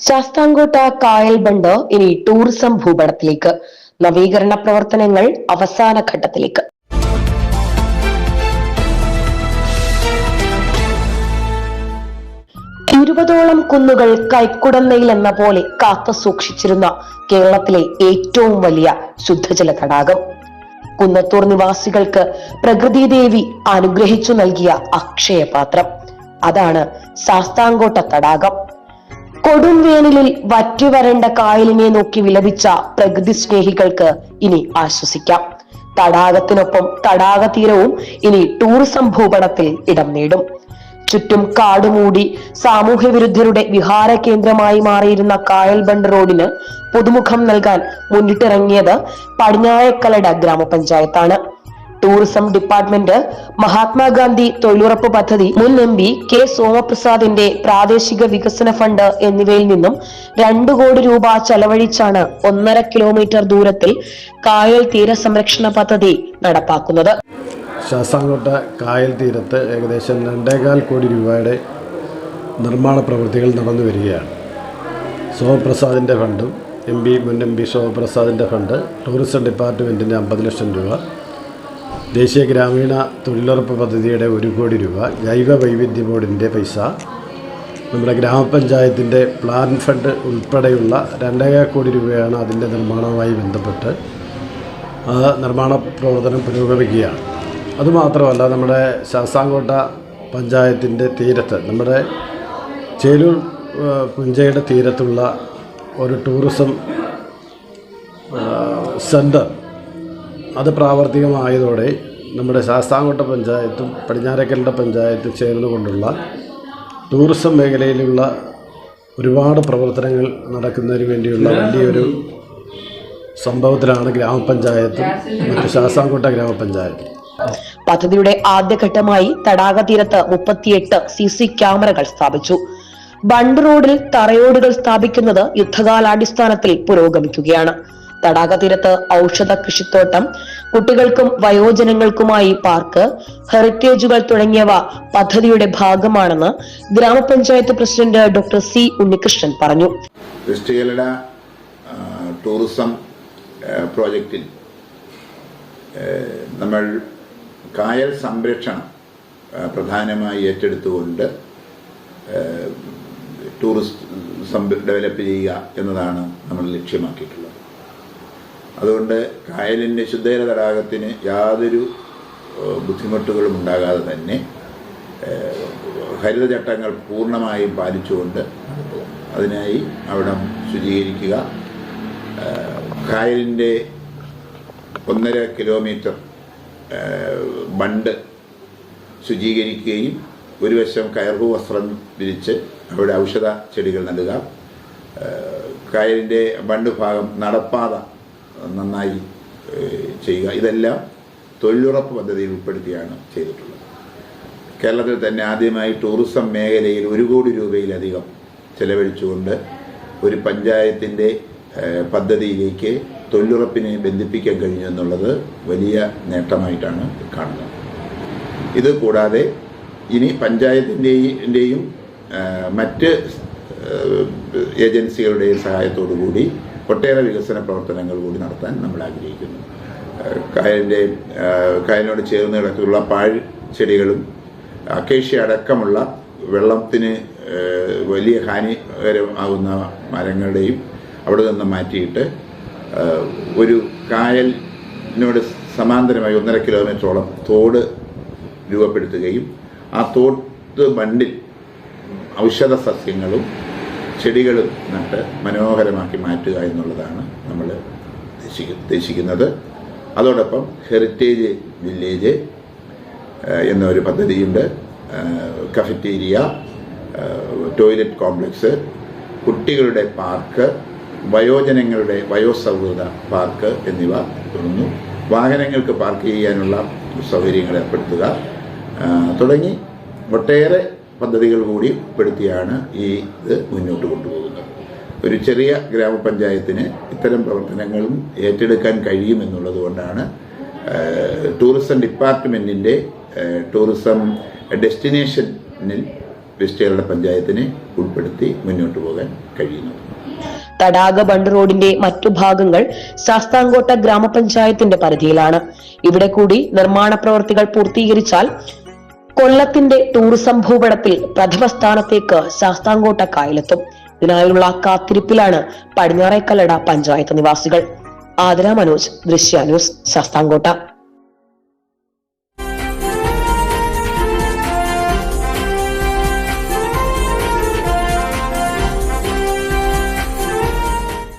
ശാസ്താംകോട്ട കായൽ ബണ്ട് ഇനി ടൂറിസം ഭൂപടത്തിലേക്ക്. നവീകരണ പ്രവർത്തനങ്ങൾ അവസാന ഘട്ടത്തിലേക്ക്. ഇരുപതോളം കുന്നുകൾ കൈക്കുടന്നയിൽ എന്ന പോലെ കാത്തു സൂക്ഷിച്ചിരുന്ന കേരളത്തിലെ ഏറ്റവും വലിയ ശുദ്ധജല തടാകം. കുന്നത്തൂർ നിവാസികൾക്ക് പ്രകൃതിദേവി അനുഗ്രഹിച്ചു നൽകിയ അക്ഷയപാത്രം. അതാണ് ശാസ്താംകോട്ട തടാകം. കൊടും വേനലിൽ വറ്റിവരണ്ട കായലിനെ നോക്കി വിലപിച്ച പ്രകൃതി സ്നേഹികൾക്ക് ഇനി ആശ്വസിക്കാം. തടാകത്തിനൊപ്പം തടാക തീരവും ഇനി ടൂറിസം ഭൂപടത്തിൽ ഇടം നേടും. ചുറ്റും കാടുമൂടി സാമൂഹ്യ വിരുദ്ധരുടെ വിഹാര കേന്ദ്രമായി മാറിയിരുന്ന കായൽ ബണ്ട് റോഡിന് പുതുമുഖം നൽകാൻ മുന്നിട്ടിറങ്ങിയത് പടിഞ്ഞായക്കലട ഗ്രാമപഞ്ചായത്താണ്. ടൂറിസം ഡിപ്പാർട്ട്മെന്റ് മഹാത്മാഗാന്ധി തൊഴിലുറപ്പ് പദ്ധതി മുൻ എം പി കെ സോമപ്രസാദിന്റെ പ്രാദേശിക വികസന ഫണ്ട് എന്നിവയിൽ നിന്നും രണ്ടു കോടി രൂപ ചെലവഴിച്ചാണ് ഒന്നര കിലോമീറ്റർ ദൂരത്തിൽ കായൽ തീര സംരക്ഷണ പദ്ധതി നടപ്പാക്കുന്നത്. ശാസ്താംകോട്ട കായൽ തീരത്ത് ഏകദേശം രണ്ടേകാൽ കോടി രൂപയുടെ നിർമ്മാണ പ്രവൃത്തികൾ നടന്നു വരികയാണ്. സോമപ്രസാദിന്റെ ഫണ്ടും എം പി മുൻ എം പി ശോഭപ്രസാദിന്റെ ഫണ്ട് ടൂറിസം ഡിപ്പാർട്ട്മെന്റിന്റെ അമ്പത് ലക്ഷം രൂപ ദേശീയ ഗ്രാമീണ തൊഴിലുറപ്പ് പദ്ധതിയുടെ ഒരു കോടി രൂപ ജൈവ വൈവിധ്യ ബോർഡിന്റെ പൈസ. നമ്മുടെ ഗ്രാമപഞ്ചായത്തിന്റെ പ്ലാൻ ഫണ്ട് ഉൾപ്പെടെയുള്ള രണ്ടേകാൽ കോടി രൂപയാണ് അതിന്റെ നിർമ്മാണവുമായി ബന്ധപ്പെട്ട് നിർമ്മാണ പ്രവർത്തനം പുരോഗമിക്കുകയാണ്. അതുമാത്രമല്ല നമ്മുടെ ശാസ്താംകോട്ട പഞ്ചായത്തിന്റെ തീരത്ത് നമ്മുടെ ചേലൂർ പുഞ്ചയുടെ തീരത്തുള്ള ഒരു ടൂറിസം സെന്റർ അത് പ്രാവർത്തികമായതോടെ നമ്മുടെ ശാസ്താംകോട്ട പഞ്ചായത്തും പടിഞ്ഞാറക്കലിന്റെ പഞ്ചായത്തും ചേർന്നുകൊണ്ടുള്ള ടൂറിസം മേഖലയിലുള്ള ഒരുപാട് പ്രവർത്തനങ്ങൾ നടക്കുന്നതിന് വേണ്ടിയുള്ള വലിയൊരു സംഭവത്തിലാണ് ഗ്രാമപഞ്ചായത്തും മറ്റു ശാസ്താംകോട്ട ഗ്രാമപഞ്ചായത്തും. പദ്ധതിയുടെ ആദ്യഘട്ടമായി തടാക തീരത്ത് മുപ്പത്തിയെട്ട് സി സി ക്യാമറകൾ സ്ഥാപിച്ചു. ബണ്ട് റോഡിൽ തറയോടുകൾ സ്ഥാപിക്കുന്നത് യുദ്ധകാലാടിസ്ഥാനത്തിൽ പുരോഗമിക്കുകയാണ്. തടാക തീരത്ത് ഔഷധ കൃഷിത്തോട്ടം കുട്ടികൾക്കും വയോജനങ്ങൾക്കുമായി പാർക്ക് ഹെറിറ്റേജുകൾ തുടങ്ങിയവ പദ്ധതിയുടെ ഭാഗമാണെന്ന് ഗ്രാമപഞ്ചായത്ത് പ്രസിഡന്റ് ഡോക്ടർ സി ഉണ്ണികൃഷ്ണൻ പറഞ്ഞു. ടൂറിസം പ്രോജക്റ്റിൽ നമ്മൾ കായൽ സംരക്ഷണം പ്രധാനമായി ഏറ്റെടുത്തുകൊണ്ട് ടൂറിസ്റ്റ് ടൂറിസം ഡെവലപ്പ് ചെയ്യുക എന്നതാണ് നമ്മൾ ലക്ഷ്യമാക്കിയിട്ടുള്ളത്. അതുകൊണ്ട് കായലിന്റെ ശുദ്ധജല തടാകത്തിന് യാതൊരു ബുദ്ധിമുട്ടുകളും ഉണ്ടാകാതെ തന്നെ ഹരിതചട്ടങ്ങൾ പൂർണമായും പാലിച്ചുകൊണ്ട് അതിനായി അവിടം ശുചീകരിക്കുക. കായലിന്റെ ഒന്നര കിലോമീറ്റർ ബണ്ട് ശുചീകരിക്കുകയും ഒരു വശം കയർവു വസ്ത്രം വിരിച്ച് അവിടെ ഔഷധ ചെടികൾ നടുക. കായലിന്റെ ബണ്ട് ഭാഗം നടപ്പാത നന്നായി ചെയ്യുക. ഇതെല്ലാം തൊഴിലുറപ്പ് പദ്ധതിയിൽ ഉൾപ്പെടുത്തിയാണ് ചെയ്തിട്ടുള്ളത്. കേരളത്തിൽ തന്നെ ആദ്യമായി ടൂറിസം മേഖലയിൽ ഒരു കോടി രൂപയിലധികം ചെലവഴിച്ചുകൊണ്ട് ഒരു പഞ്ചായത്തിന്റെ പദ്ധതിയിലേക്ക് തൊഴിലുറപ്പിനെ ബന്ധിപ്പിക്കാൻ കഴിഞ്ഞു എന്നുള്ളത് വലിയ നേട്ടമായിട്ടാണ് കാണുന്നത്. ഇത് കൂടാതെ ഇനി പഞ്ചായത്തിന്റെയും മറ്റ് ഏജൻസികളുടെയും സഹായത്തോടു കൂടി ഒട്ടേറെ വികസന പ്രവർത്തനങ്ങൾ കൂടി നടത്താൻ നമ്മൾ ആഗ്രഹിക്കുന്നു. കായലിന്റെ കായലിനോട് ചേർന്ന് കിടക്കുള്ള പാഴ് ചെടികളും അക്കേഷ്യ അടക്കമുള്ള വെള്ളത്തിന് വലിയ ഹാനികരമാകുന്ന മരങ്ങളുടെയും അവിടെ നിന്ന് മാറ്റിയിട്ട് ഒരു കായലിനോട് സമാന്തരമായി ഒന്നര കിലോമീറ്ററോളം തോട് രൂപപ്പെടുത്തുകയും ആ തോട്ട് മണ്ണിൽ ഔഷധ സസ്യങ്ങളും ചെടികളും നട്ട് മനോഹരമാക്കി മാറ്റുക എന്നുള്ളതാണ് നമ്മൾ ഉദ്ദേശിക്ക- ഉദ്ദേശിക്കുന്നത്. അതോടൊപ്പം ഹെറിറ്റേജ് വില്ലേജ് എന്നൊരു പദ്ധതിയുണ്ട്. കഫറ്റീരിയ ടോയ്ലറ്റ് കോംപ്ലക്സ് കുട്ടികളുടെ പാർക്ക് വയോജനങ്ങളുടെ വയോസൗഹൃദ പാർക്ക് എന്നിവ തുടർന്നു വാഹനങ്ങൾക്ക് പാർക്ക് ചെയ്യാനുള്ള സൗകര്യങ്ങൾ ഏർപ്പെടുത്തുക തുടങ്ങി. ഒട്ടേറെ പദ്ധതികൾ കൂടി ഉൾപ്പെടുത്തിയാണ് ഈ ഇത് മുന്നോട്ട് കൊണ്ടുപോകുന്നത്. ഒരു ചെറിയ ഗ്രാമപഞ്ചായത്തിന് ഇത്തരം പ്രവർത്തനങ്ങളും ഏറ്റെടുക്കാൻ കഴിയുമെന്നുള്ളത് കൊണ്ടാണ് ടൂറിസം ഡിപ്പാർട്ട്മെന്റിന്റെ ടൂറിസം ഡെസ്റ്റിനേഷനിൽ വെസ്റ്റ് പഞ്ചായത്തിനെ ഉൾപ്പെടുത്തി മുന്നോട്ട് പോകാൻ കഴിയുന്നത്. തടാക ബണ്ട് റോഡിന്റെ മറ്റു ഭാഗങ്ങൾ ശാസ്താംകോട്ട ഗ്രാമപഞ്ചായത്തിന്റെ പരിധിയിലാണ്. ഇവിടെ കൂടി നിർമ്മാണ പ്രവർത്തികൾ പൂർത്തീകരിച്ചാൽ കൊല്ലത്തിന്റെ ടൂറിസം ഭൂപടത്തിൽ പ്രഥമ സ്ഥാനത്തേക്ക് ശാസ്താംകോട്ട കായലെത്തും. ഇതിനായുള്ള കാത്തിരിപ്പിലാണ് പടിഞ്ഞാറേക്കല്ലട പഞ്ചായത്ത് നിവാസികൾ. ആതിര മനോജ് ദൃശ്യ ന്യൂസ് ശാസ്താംകോട്ട.